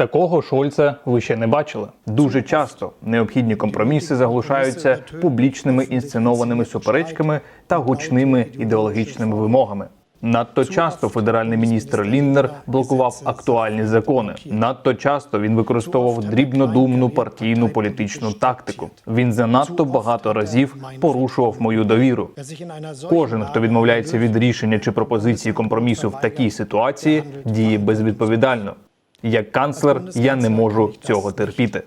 Такого Шольца ви ще не бачили. Дуже часто необхідні компроміси заглушаються публічними інсценованими суперечками та гучними ідеологічними вимогами. Надто часто федеральний міністр Лінднер блокував актуальні закони. Надто часто він використовував дрібнодумну партійну політичну тактику. Він занадто багато разів порушував мою довіру. Кожен, хто відмовляється від рішення чи пропозиції компромісу в такій ситуації, діє безвідповідально. Як канцлер я не можу цього терпіти.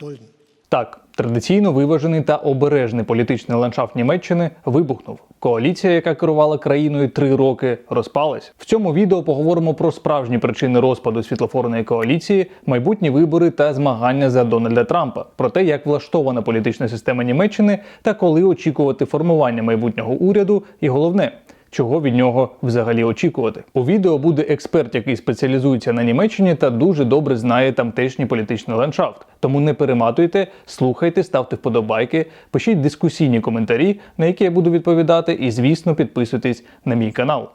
Так, традиційно виважений та обережний політичний ландшафт Німеччини вибухнув. Коаліція, яка керувала країною три роки, розпалась. В цьому відео поговоримо про справжні причини розпаду світлофорної коаліції, майбутні вибори та змагання за Дональда Трампа, про те, як влаштована політична система Німеччини та коли очікувати формування майбутнього уряду, і головне. Чого від нього взагалі очікувати? У відео буде експерт, який спеціалізується на Німеччині та дуже добре знає тамтешній політичний ландшафт. Тому не перематуйте, слухайте, ставте вподобайки, пишіть дискусійні коментарі, на які я буду відповідати, і звісно, підписуйтесь на мій канал.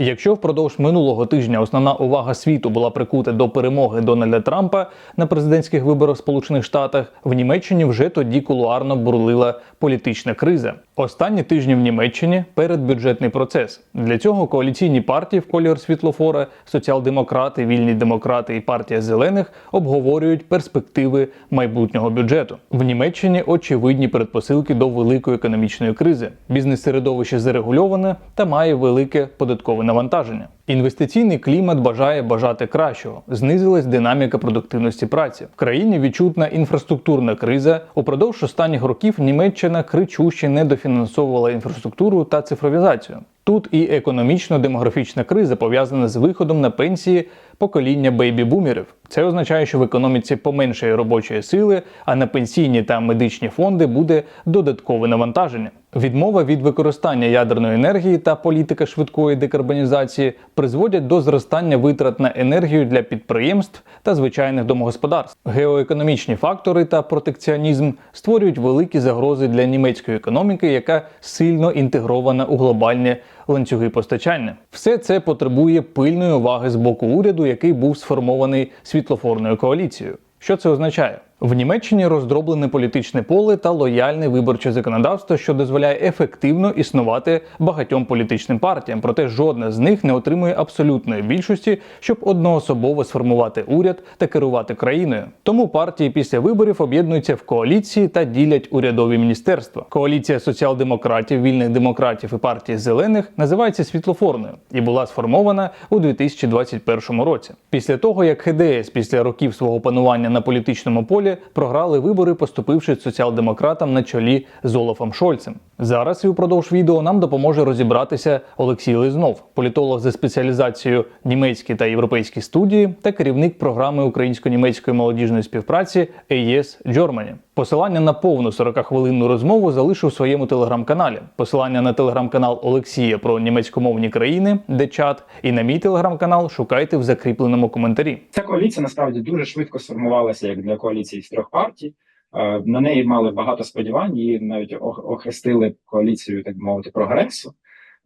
Якщо впродовж минулого тижня основна увага світу була прикута до перемоги Дональда Трампа на президентських виборах в Сполучених Штатах, в Німеччині вже тоді кулуарно бурлила політична криза. Останні тижні в Німеччині передбюджетний процес. Для цього коаліційні партії в колір світлофора, соціал-демократи, вільні демократи і партія зелених обговорюють перспективи майбутнього бюджету. В Німеччині очевидні передпосилки до великої економічної кризи. Бізнес-середовище зарегульоване та має велике податкове навантаження. Інвестиційний клімат бажає бажати кращого. Знизилась динаміка продуктивності праці. В країні відчутна інфраструктурна криза. Упродовж останніх років Німеччина кричуще недофінансовувала інфраструктуру та цифровізацію. Тут і економічно-демографічна криза пов'язана з виходом на пенсії покоління бейбі-бумерів. Це означає, що в економіці поменшає робочої сили, а на пенсійні та медичні фонди буде додаткове навантаження. Відмова від використання ядерної енергії та політика швидкої декарбонізації призводять до зростання витрат на енергію для підприємств та звичайних домогосподарств. Геоекономічні фактори та протекціонізм створюють великі загрози для німецької економіки, яка сильно інтегрована у глобальні ланцюги постачання. Все це потребує пильної уваги з боку уряду, який був сформований світлофорною коаліцією. Що це означає? В Німеччині роздроблене політичне поле та лояльне виборче законодавство, що дозволяє ефективно існувати багатьом політичним партіям, проте жодна з них не отримує абсолютної більшості, щоб одноособово сформувати уряд та керувати країною. Тому партії після виборів об'єднуються в коаліції та ділять урядові міністерства. Коаліція соціал-демократів, вільних демократів і партії зелених називається світлофорною і була сформована у 2021 році. Після того як ХДС після років свого панування на політичному полі програли вибори, поступивши соціал-демократам на чолі з Олафом Шольцем. Зараз і упродовж відео нам допоможе розібратися Олексій Лизнов, політолог за спеціалізацією німецькі та європейські студії та керівник програми українсько-німецької молодіжної співпраці AES Germany. Посилання на повну 40-хвилинну розмову залишу в своєму телеграм-каналі. Посилання на телеграм-канал Олексія про німецькомовні країни, де чат, і на мій телеграм-канал шукайте в закріпленому коментарі. Ця коаліція насправді дуже швидко сформувалася як для коаліції з трьох партій. Е, На неї мали багато сподівань, її навіть ох- охрестили коаліцію, так би мовити, прогресу.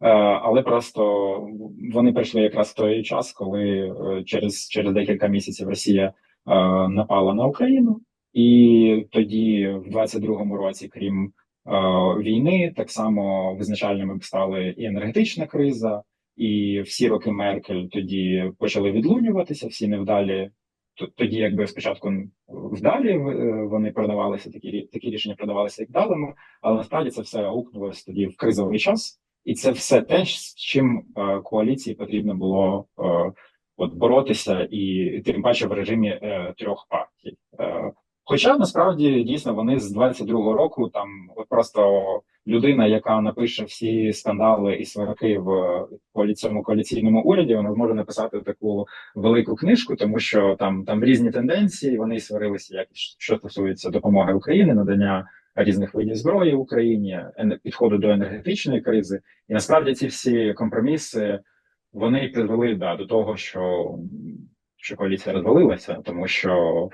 Е, Але просто вони прийшли якраз в той час, коли е, через, через декілька місяців Росія напала на Україну, і тоді, в 22-му році, крім е, війни, так само визначальними стали і енергетична криза, і всі роки Меркель тоді почали відлунюватися, всі невдалі. Тоді, якби спочатку вдалі е, вони продавалися, такі такі рішення продавалися як вдалими, але насправді це все аукнулося тоді в кризовий час, і це все те, з чим е, коаліції потрібно було е, от боротися, і тим паче в режимі е, трьох партій. Е, Хоча насправді дійсно вони з 22-го року там просто людина, яка напише всі скандали і сварки в цьому коаліційному уряді, вона зможе написати таку велику книжку, тому що там там різні тенденції. Вони сварилися, як що стосується допомоги Україні, надання різних видів зброї Україні, ен- підходу до енергетичної кризи. І насправді ці всі компроміси вони призвели да, до того, що, що коаліція розвалилася, тому що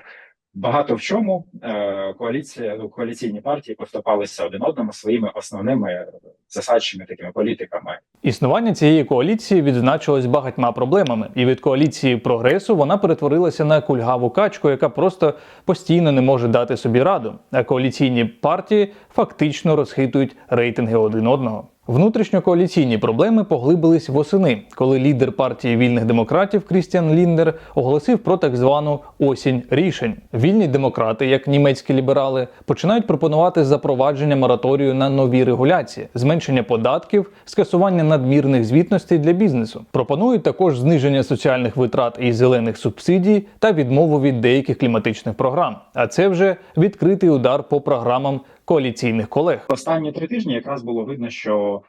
багато в чому е, коаліція, ну, коаліційні партії поступалися один одному своїми основними засадчими такими політиками. Існування цієї коаліції відзначилось багатьма проблемами, і від коаліції прогресу вона перетворилася на кульгаву качку, яка просто постійно не може дати собі раду. А коаліційні партії фактично розхитують рейтинги один одного. Внутрішньокоаліційні проблеми поглибились восени, коли лідер партії вільних демократів Крістіан Ліндер оголосив про так звану осінь рішень. Вільні демократи, як німецькі ліберали, починають пропонувати запровадження мораторію на нові регуляції, зменшення податків, скасування надмірних звітностей для бізнесу. Пропонують також зниження соціальних витрат і зелених субсидій та відмову від деяких кліматичних програм. А це вже відкритий удар по програмам коаліційних колег. Останні три тижні якраз було видно, що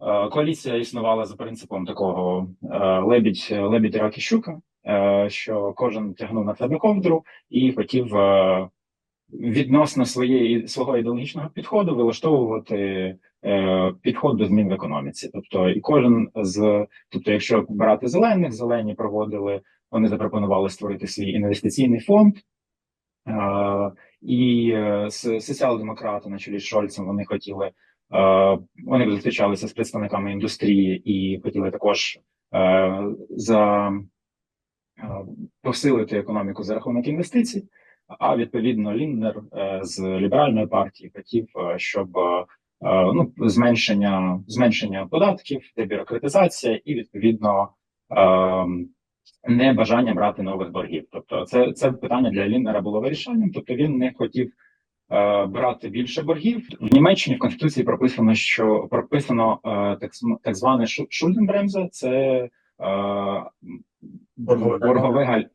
е, коаліція існувала за принципом такого е, лебідь, лебідь рак і щука, е, що кожен тягнув на себе ковдру і хотів відносно своєї свого ідеологічного підходу вилаштовувати підход до змін в економіці. Тобто, і кожен з тобто, якщо брати зелених, зелені проводили, вони запропонували створити свій інвестиційний фонд. Е, і е, с- соціал-демократи на чолі з Шольцем вони хотіли, е, вони зустрічалися з представниками індустрії і хотіли також е, за е, посилити економіку за рахунок інвестицій. А відповідно Лінднер е, з ліберальної партії хотів, е, щоб е, е, ну зменшення зменшення податків, дебюрократизація і відповідно. Не бажання брати нових боргів. Тобто, це, це питання для Ліннера було вирішальним. Тобто він не хотів е, брати більше боргів. В Німеччині в конституції прописано, що прописано е, так, так зване Шульденбремза, Шульденбремзе, це е, Боргове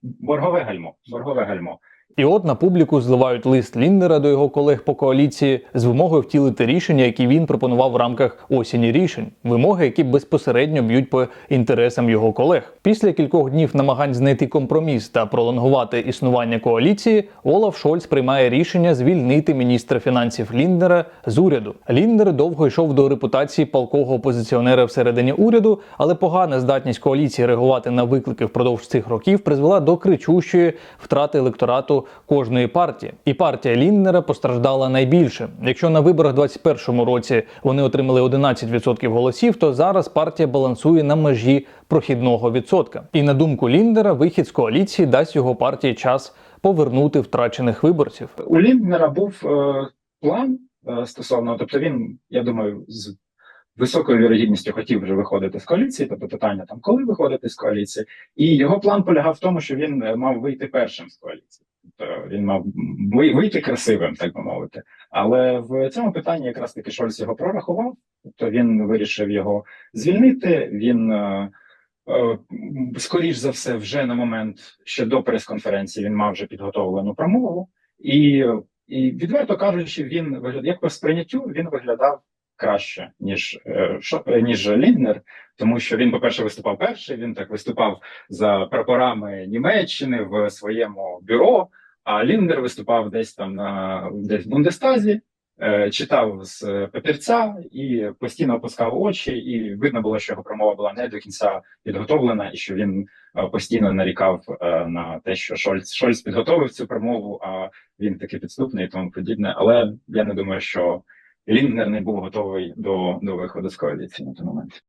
боргове гальмо. Боргове гальмо. І от на публіку зливають лист Ліндера до його колег по коаліції з вимогою втілити рішення, які він пропонував в рамках осені рішень, вимоги, які безпосередньо б'ють по інтересам його колег. Після кількох днів намагань знайти компроміс та пролонгувати існування коаліції, Олаф Шольц приймає рішення звільнити міністра фінансів Ліндера з уряду. Ліндер довго йшов до репутації палкого опозиціонера всередині уряду, але погана здатність коаліції реагувати на виклики впродовж цих років призвела до кричущої втрати електорату кожної партії. І партія Лінднера постраждала найбільше. Якщо на виборах 21-му році вони отримали 11% голосів, то зараз партія балансує на межі прохідного відсотка. І на думку Ліндера, вихід з коаліції дасть його партії час повернути втрачених виборців. У Лінднера був е, план е, стосовно, тобто він, я думаю, з високою вірогідністю хотів вже виходити з коаліції, тобто питання там, коли виходити з коаліції, і його план полягав в тому, що він е, мав вийти першим з коаліції. Тобто він мав вийти красивим, так би мовити. Але в цьому питанні якраз таки Шольц його прорахував, тобто він вирішив його звільнити. Він е, е, скоріш за все, вже на момент ще до прес-конференції він мав вже підготовлену промову, і, і відверто кажучи, він виглядав як по сприйняттю він виглядав краще ніж е, е, ніж Лінднер, тому що він, по-перше, виступав перший. Він так виступав за прапорами Німеччини в своєму бюро. А Ліндер виступав десь там на десь в Бундестазі, е, читав з папірця і постійно опускав очі, і видно було, що його промова була не до кінця підготовлена, і що він постійно нарікав на те, що Шольц Шольц підготовив цю промову, а він таки підступний і тому подібне. Але я не думаю, що Лінднер не був готовий до, до виходу з коаліції на той момент.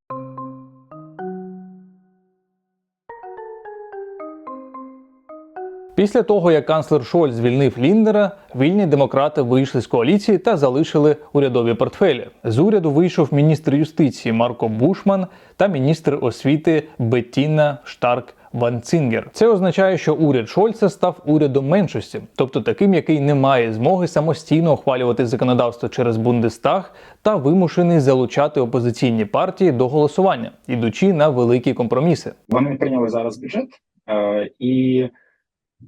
Після того, як канцлер Шольц звільнив Ліндера, вільні демократи вийшли з коаліції та залишили урядові портфелі. З уряду вийшов міністр юстиції Марко Бушман та міністр освіти Беттіна Штарк Ванцингер. Це означає, що уряд Шольца став урядом меншості, тобто таким, який не має змоги самостійно ухвалювати законодавство через Бундестаг та вимушений залучати опозиційні партії до голосування, ідучи на великі компроміси. Вони прийняли зараз бюджет, е, і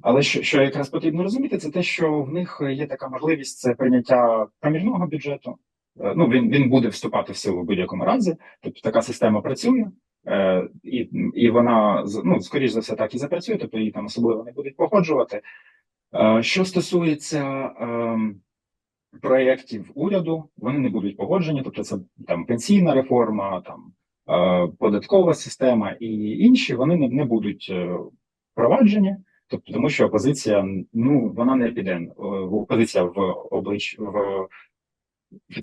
але що, що якраз потрібно розуміти, це те, що в них є така можливість це прийняття проміжного бюджету. Е, Ну він, він буде вступати в силу в будь-якому разі. Тобто така система працює, і, і вона ну, скоріш за все так і запрацює, тобто її там особливо не будуть погоджувати. Е, Що стосується ем, проєктів уряду, вони не будуть погоджені, тобто це там пенсійна реформа, там е, податкова система і інші вони не, будуть е, впроваджені. Тобто, тому що опозиція, ну вона не піде. е, Опозиція в облич в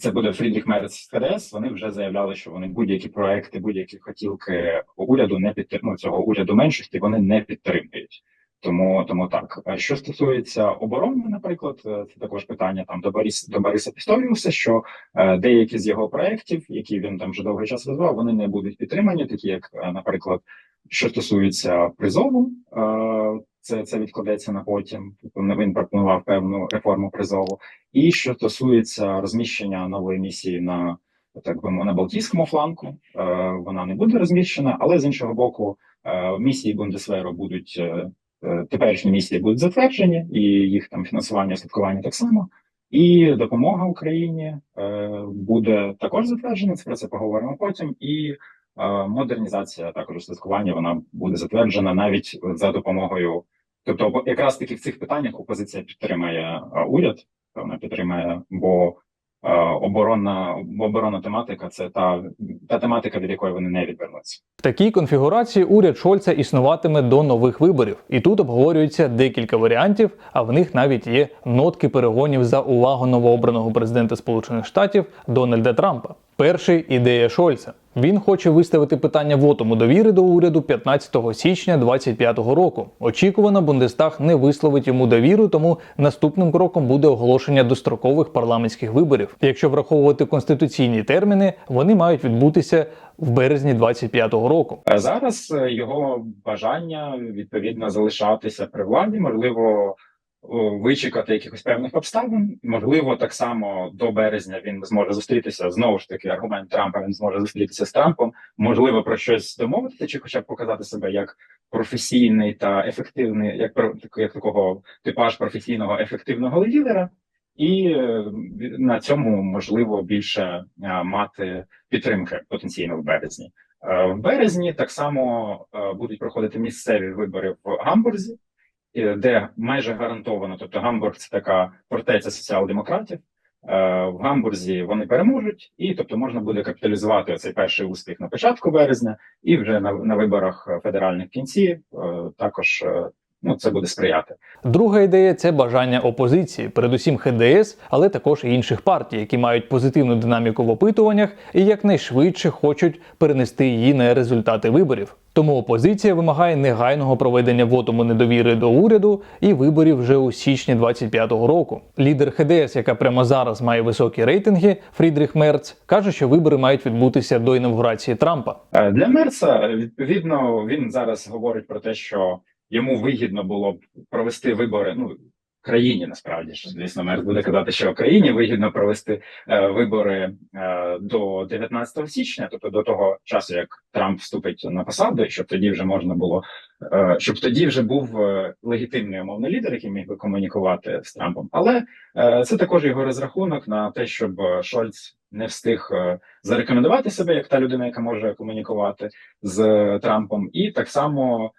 це буде Фрідріх Мерц КДС. Вони вже заявляли, що вони будь-які проекти, будь-які хотілки уряду не підтримують цього уряду меншості. Вони не підтримують. Тому тому так. Що стосується оборони, наприклад, е, це також питання там до Борис до Бориса Пісторіуса, що е, деякі з його проєктів, які він там вже довгий час розвивав, вони не будуть підтримані, такі як, е, наприклад, що стосується призову, е, це це відкладеться на потім. Тобто він пропонував певну реформу призову. І що стосується розміщення нової місії на так би на Балтійському фланку, е, вона не буде розміщена, але з іншого боку, е, місії Бундесверу будуть теперішні місії будуть затверджені, і їх там фінансування, слідкування так само. І допомога Україні буде також затверджена. Це про це поговоримо потім. І модернізація також слідкування вона буде затверджена навіть за допомогою. Тобто, якраз таки в цих питаннях опозиція підтримає е, уряд, вона підтримає, бо е, оборонна бо оборонна тематика це та, та тематика, від якої вони не відвернуться. В такій конфігурації уряд Шольца існуватиме до нових виборів, і тут обговорюється декілька варіантів, а в них навіть є нотки перегонів за увагу новообраного президента Сполучених Штатів Дональда Трампа. Перший ідея Шольца. Він хоче виставити питання вотуму довіри до уряду 15 січня 2025 року. Очікувано, Бундестаг не висловить йому довіру, тому наступним кроком буде оголошення дострокових парламентських виборів. Якщо враховувати конституційні терміни, вони мають відбутися в березні 2025 року. Зараз е, його бажання відповідно залишатися при владі, можливо, вичекати якихось певних обставин. Можливо, так само до березня він зможе зустрітися. Знову ж таки, аргумент Трампа він зможе зустрітися з Трампом. Можливо, про щось домовитися, чи хоча б показати себе як професійний та ефективний, як як такого типаж професійного ефективного лідера. І е, на цьому можливо більше е, мати підтримки потенційно в березні. Е, В березні так само е, будуть проходити місцеві вибори в Гамбурзі, е, де майже гарантовано, тобто Гамбург це така фортеця соціал-демократів. Е, В Гамбурзі вони переможуть, і тобто можна буде капіталізувати цей перший успіх на початку березня, і вже на, на виборах федеральних в кінці е, також е, ну це буде сприяти. Друга ідея це бажання опозиції, передусім ХДС, але також і інших партій, які мають позитивну динаміку в опитуваннях і якнайшвидше хочуть перенести її на результати виборів. Тому опозиція вимагає негайного проведення вотуму недовіри до уряду і виборів вже у січні 25-го року. Лідер ХДС, яка прямо зараз має високі рейтинги, Фрідріх Мерц, каже, що вибори мають відбутися до інавгурації Трампа. Е, Для Мерца відповідно він зараз говорить про те, що йому вигідно було б провести вибори. Ну країні насправді ж звісно, Мерц буде казати, що країні вигідно провести е, вибори е, до 19 січня, тобто до того часу, як Трамп вступить на посаду, щоб тоді вже можна було, е, щоб тоді вже був е, легітимний умовний лідер, який міг би комунікувати з Трампом. Але е, це також його розрахунок на те, щоб е, Шольц не встиг е, зарекомендувати себе як та людина, яка може комунікувати з Трампом, і так само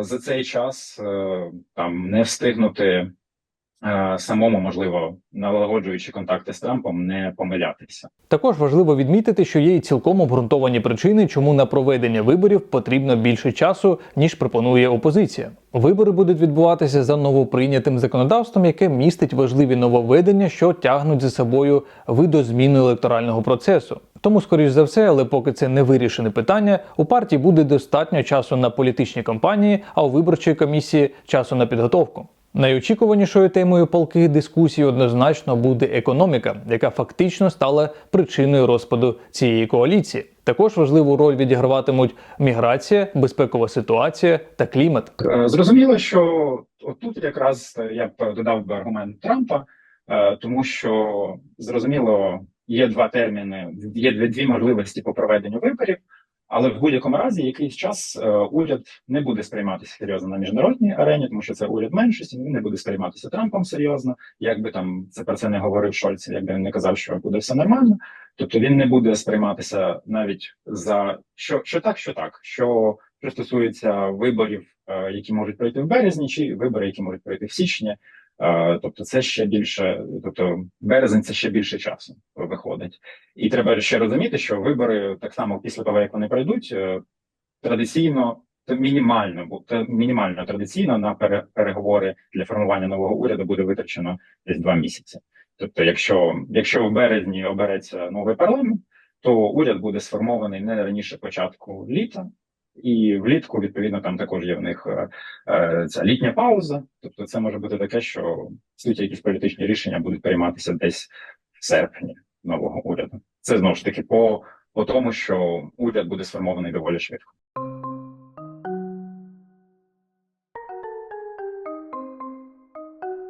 за цей час е, там не встигнути е, самому, можливо, налагоджуючи контакти з Трампом, не помилятися. Також важливо відмітити, що є й цілком обґрунтовані причини, чому на проведення виборів потрібно більше часу, ніж пропонує опозиція. Вибори будуть відбуватися за новоприйнятим законодавством, яке містить важливі нововведення, що тягнуть за собою видозміну електорального процесу. Тому, скоріш за все, але поки це не вирішене питання, у партії буде достатньо часу на політичні кампанії, а у виборчої комісії часу на підготовку. Найочікуванішою темою палких дискусій однозначно буде економіка, яка фактично стала причиною розпаду цієї коаліції. Також важливу роль відіграватимуть міграція, безпекова ситуація та клімат. Е, Зрозуміло, що отут якраз е, я б додав би аргумент Трампа, е, тому що зрозуміло, є два терміни, є дві, можливості по проведенню виборів, але в будь-якому разі якийсь час е, уряд не буде сприйматися серйозно на міжнародній арені, тому що це уряд меншості, він не буде сприйматися Трампом серйозно. Як би там це про це не говорив Шольц, якби він не казав, що буде все нормально. Тобто він не буде сприйматися навіть за що, що так, що так, що, що стосується виборів, е, які можуть пройти в березні, чи вибори, які можуть пройти в січні. Е, Тобто, це ще більше, тобто березень це ще більше часу виходить, і треба ще розуміти, що вибори так само після того, як вони пройдуть, е, традиційно то мінімально то мінімально традиційно на пере- переговори для формування нового уряду буде витрачено десь два місяці. Тобто, якщо, якщо в березні обереться новий парламент, то уряд буде сформований не раніше початку літа, і влітку, відповідно, там також є в них е, е, ця літня пауза. Тобто, це може бути таке, що суті якісь політичні рішення будуть прийматися десь в серпні нового уряду. Це знову ж таки по, по тому, що уряд буде сформований доволі швидко.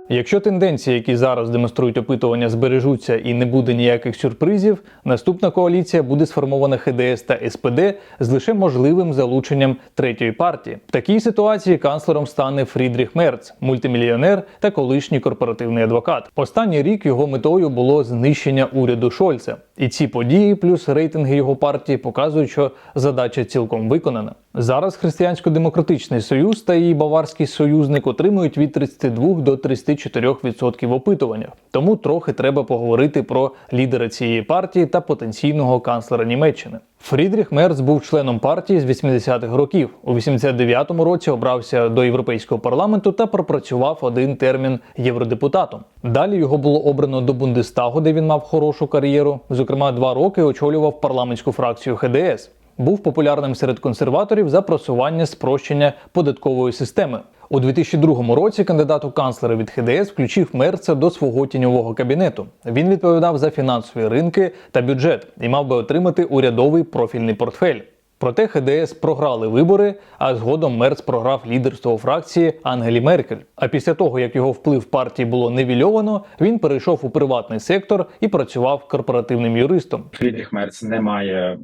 Якщо тенденції, які зараз демонструють опитування, збережуться і не буде ніяких сюрпризів, наступна коаліція буде сформована ХДС та СПД з лише можливим залученням третьої партії. В такій ситуації канцлером стане Фрідріх Мерц, мультимільйонер та колишній корпоративний адвокат. Останній рік його метою було знищення уряду Шольца. І ці події, плюс рейтинги його партії, показують, що задача цілком виконана. Зараз Християнсько-демократичний союз та її баварський союзник отримують від 32 до 34% в опитуваннях. Тому трохи треба поговорити про лідера цієї партії та потенційного канцлера Німеччини. Фрідріх Мерц був членом партії з 80-х років. У 89-му році обрався до Європейського парламенту та пропрацював один термін євродепутатом. Далі його було обрано до Бундестагу, де він мав хорошу кар'єру. Зокрема, два роки очолював парламентську фракцію ХДС. Був популярним серед консерваторів за просування спрощення податкової системи. У 2002 році кандидат у канцлери від ХДС включив Мерца до свого тіньового кабінету. Він відповідав за фінансові ринки та бюджет і мав би отримати урядовий профільний портфель. Проте ХДС програли вибори, а згодом Мерц програв лідерство у фракції Ангелі Меркель. А після того, як його вплив партії було невільовано, він перейшов у приватний сектор і працював корпоративним юристом. Фрідріх Мерц не має е,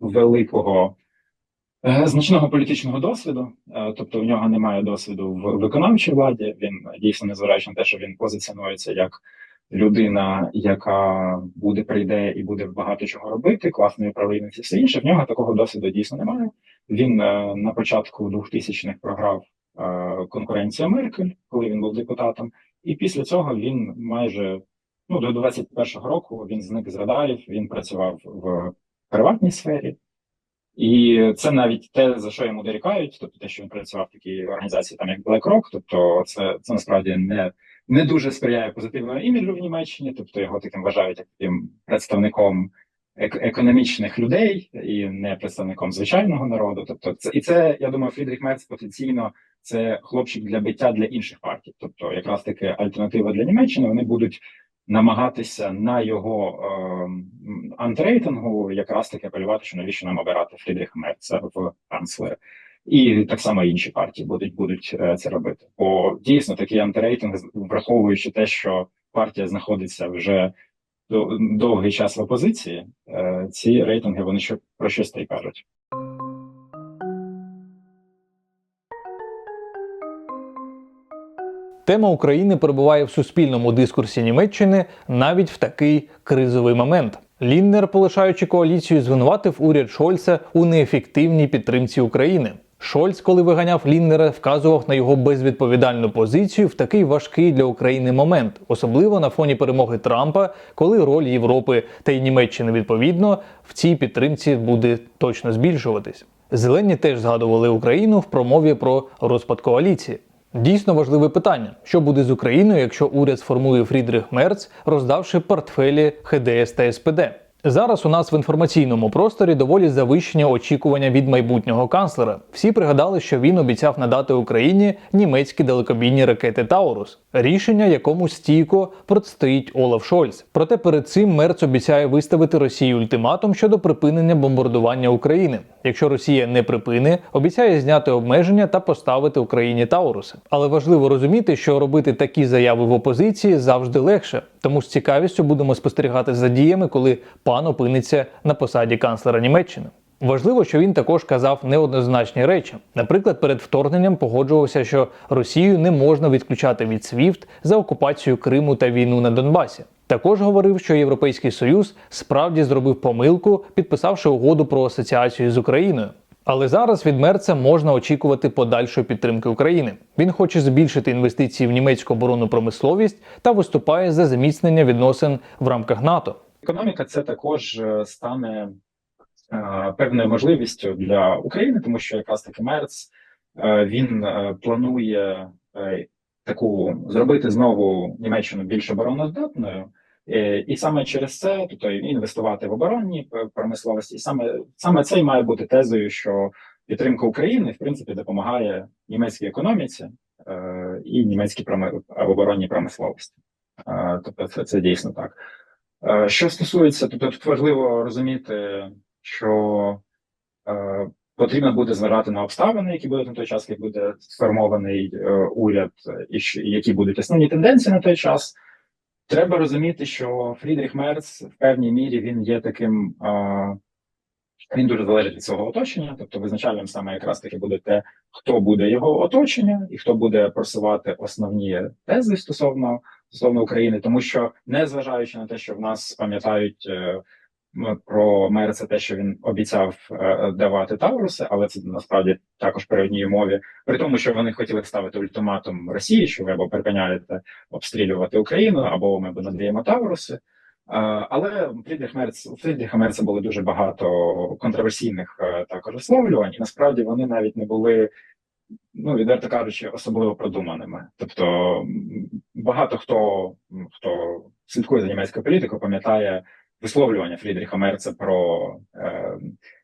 великого значного політичного досвіду, е, тобто в нього немає досвіду в виконавчій владі. Він дійсно незважаючи на те, що він позиціонується як людина, яка буде прийде і буде багато чого робити, класний управлінець і все інше. В нього такого досвіду дійсно немає. Він е, на початку 2000-х програв е, конкуренцію Меркель, коли він був депутатом, і після цього він майже ну до 21-го року він зник з радарів. Він працював в приватній сфері. І це навіть те, за що йому дорікають, тобто те, що він працював в такій організації, там як BlackRock, тобто це, це насправді не, не дуже сприяє позитивному іміджу в Німеччині, тобто його таким вважають таким представником ек- економічних людей і не представником звичайного народу. Тобто, це і це, я думаю, Фрідріх Мерц потенційно це хлопчик для биття для інших партій. Тобто, якраз таки альтернатива для Німеччини, вони будуть намагатися на його ем, антирейтингу якраз таки апелювати, що навіщо нам обирати Фрідріха Мерца в канцлери. І так само інші партії будуть будуть е, це робити. Бо дійсно такий антирейтинг, враховуючи те, що партія знаходиться вже до- довгий час в опозиції, е, ці рейтинги вони ще про щось та й кажуть. Тема України перебуває в суспільному дискурсі Німеччини навіть в такий кризовий момент. Ліннер, полишаючи коаліцію, звинуватив уряд Шольца у неефективній підтримці України. Шольц, коли виганяв Ліннера, вказував на його безвідповідальну позицію в такий важкий для України момент, особливо на фоні перемоги Трампа, коли роль Європи та й Німеччини відповідно в цій підтримці буде точно збільшуватись. Зелені теж згадували Україну в промові про розпад коаліції. Дійсно важливе питання: що буде з Україною, якщо уряд сформує Фрідрих Мерц, роздавши портфелі ХДС та СПД. Зараз у нас в інформаційному просторі доволі завищені очікування від майбутнього канцлера. Всі пригадали, що він обіцяв надати Україні німецькі далекобійні ракети Таурус, рішення, якому стійко протистоїть Олаф Шольц. Проте перед цим Мерц обіцяє виставити Росії ультиматум щодо припинення бомбардування України. Якщо Росія не припине, обіцяє зняти обмеження та поставити Україні Тауруси. Але важливо розуміти, що робити такі заяви в опозиції завжди легше. Тому з цікавістю будемо спостерігати за діями, коли пан опиниться на посаді канцлера Німеччини. Важливо, що він також казав неоднозначні речі. Наприклад, перед вторгненням погоджувався, що Росію не можна відключати від SWIFT за окупацію Криму та війну на Донбасі. Також говорив, що Європейський Союз справді зробив помилку, підписавши угоду про асоціацію з Україною. Але зараз від Мерца можна очікувати подальшої підтримки України. Він хоче збільшити інвестиції в німецьку оборонну промисловість та виступає за зміцнення відносин в рамках НАТО. Економіка це також е, стане е, певною можливістю для України, тому що якраз таки Мерц е, він планує таку зробити знову Німеччину більш обороноздатною. Е, І саме через це, тобто інвестувати в оборонні промисловості, і саме саме це й має бути тезою, що підтримка України в принципі допомагає німецькій економіці е, і німецькій проми- оборонній промисловості. Е, Тобто, це, це дійсно так. Е, Що стосується, тобто тут важливо розуміти, що е, потрібно буде зважати на обставини, які будуть на той час, як буде сформований е, уряд, е, і які будуть основні тенденції на той час. Треба розуміти, що Фрідріх Мерц в певній мірі він є таким. Е, він дуже залежить від свого оточення, тобто визначальним саме якраз таки буде те, хто буде його оточення, і хто буде просувати основні тези стосовно стосовно України, тому що незважаючи на те, що в нас пам'ятають е, м, про Мерца, те, що він обіцяв е, давати Тавруси, але це насправді також при одній умові, при тому, що вони хотіли ставити ультиматум Росії, що ви або припиняєте обстрілювати Україну, або ми надаємо Тавруси. Е, Але Фрідріх Мерц у Фрідріха Мерца було дуже багато контроверсійних е, також висловлювань, і насправді вони навіть не були, ну відверто кажучи, особливо продуманими. Тобто багато хто хто слідкує за німецькою політикою, пам'ятає висловлювання Фрідріха Мерца про е,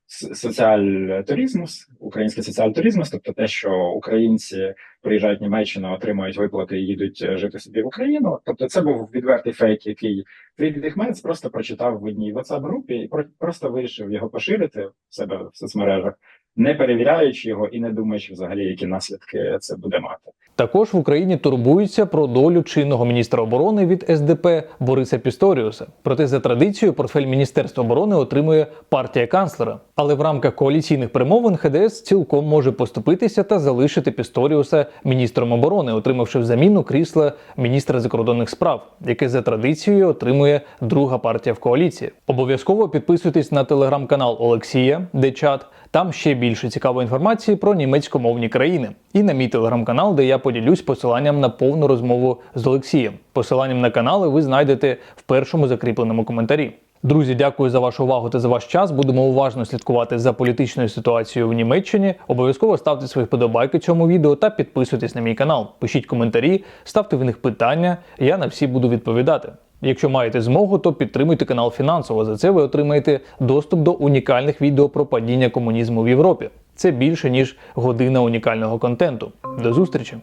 с- соціальтуризмус, український соціальтуризмус, тобто те, що українці приїжджають в Німеччину, отримують виплати і їдуть е, жити собі в Україну. Тобто, це був відвертий фейк, який Фрідріх Мерц просто прочитав в одній whatsapp групі і про- просто вирішив його поширити в себе в соцмережах, не перевіряючи його і не думаючи взагалі, які наслідки це буде мати. Також в Україні турбуються про долю чинного міністра оборони від СДП Бориса Пісторіуса. Проте за традицією портфель Міністерства оборони отримує партія канцлера. Але в рамках коаліційних перемовин ХДС цілком може поступитися та залишити Пісторіуса міністром оборони, отримавши взаміну крісла міністра закордонних справ, яке за традицією отримує друга партія в коаліції. Обов'язково підписуйтесь на телеграм-канал Олексія, де чат. Там ще більше цікавої інформації про німецькомовні країни. І на мій телеграм-канал, де я поділюсь посиланням на повну розмову з Олексієм. Посиланням на канали ви знайдете в першому закріпленому коментарі. Друзі, дякую за вашу увагу та за ваш час. Будемо уважно слідкувати за політичною ситуацією в Німеччині. Обов'язково ставте свої вподобайки цьому відео та підписуйтесь на мій канал. Пишіть коментарі, ставте в них питання. Я на всі буду відповідати. Якщо маєте змогу, то підтримуйте канал фінансово. За це ви отримаєте доступ до унікальних відео про падіння комунізму в Європі. Це більше ніж година унікального контенту. До зустрічі!